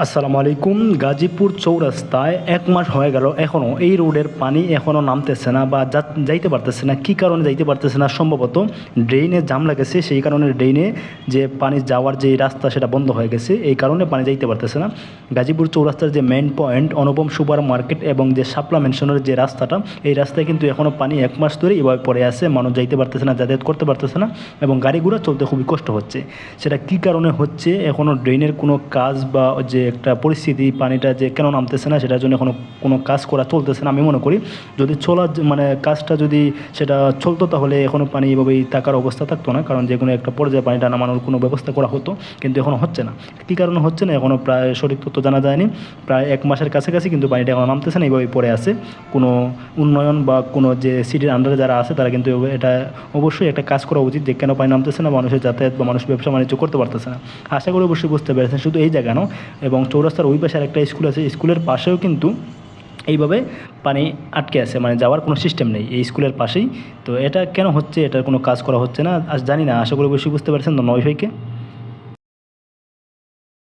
আসসালামু আলাইকুম। গাজীপুর চৌরাস্তায় এক মাস হয়ে গেল এখনও এই রোডের পানি এখনও নামতেছে না বা যাইতে পারতেছে না। কী কারণে যাইতে পারতেছে না? সম্ভবত ড্রেনে জাম লাগেছে। সেই কারণে ড্রেনে যে পানি যাওয়ার যে রাস্তা, সেটা বন্ধ হয়ে গেছে। এই কারণে পানি যাইতে পারতেছে না। গাজীপুর চৌরাস্তার যে main point, Anupam super market এবং যে শাপলা মেনশনের যে রাস্তাটা, এই রাস্তায় কিন্তু এখনও পানি এক মাস ধরে এভাবে পড়ে আছে। মানুষ যাইতে পারতেছে না, যাতায়াত করতে পারতেছে না এবং গাড়িগুলো চলতে খুবই কষ্ট হচ্ছে। সেটা কী কারণে হচ্ছে? এখনও ড্রেনের কোনো কাজ বা যে একটা পরিস্থিতি, পানিটা যে কেন নামতেছে না, সেটার জন্য এখনও কোনো কাজ করা চলতেছে না আমি মনে করি। যদি চলার মানে কাজটা যদি সেটা চলতো তাহলে এখনও পানি এভাবেই থাকার অবস্থা থাকতো না, কারণ যে কোনো একটা পর্যায়ে পানিটা নামানোর কোনো ব্যবস্থা করা হতো, কিন্তু এখনও হচ্ছে না। কী কারণে হচ্ছে না এখনও প্রায় সঠিক তথ্য জানা যায়নি। প্রায় এক মাসের কাছাকাছি কিন্তু পানিটা এখনও নামতেছে না এইভাবেই পড়ে আছে। কোনো উন্নয়ন বা কোনো যে সিটির আন্ডারে যারা আছে, তারা কিন্তু এটা অবশ্যই একটা কাজ করা উচিত যে কেন পানি নামতেছে না, মানুষের যাতায়াত বা মানুষ ব্যবসা বাণিজ্য করতে পারতেছে না। আশা করি অবশ্যই বুঝতে পেরেছেন, শুধু এই জায়গা নয় এবং চৌরাস্তার ওই পাশে একটা স্কুল আছে, স্কুলের পাশেও কিন্তু এইভাবে পানি আটকে আছে মানে যাওয়ার কোনো সিস্টেম নেই এই স্কুলের পাশেই। তো এটা কেন হচ্ছে? এটার কোনো কাজ করা হচ্ছে না? আজ জানি না, আশা করি অবশ্যই বুঝতে পারছেন নয় ভাইকে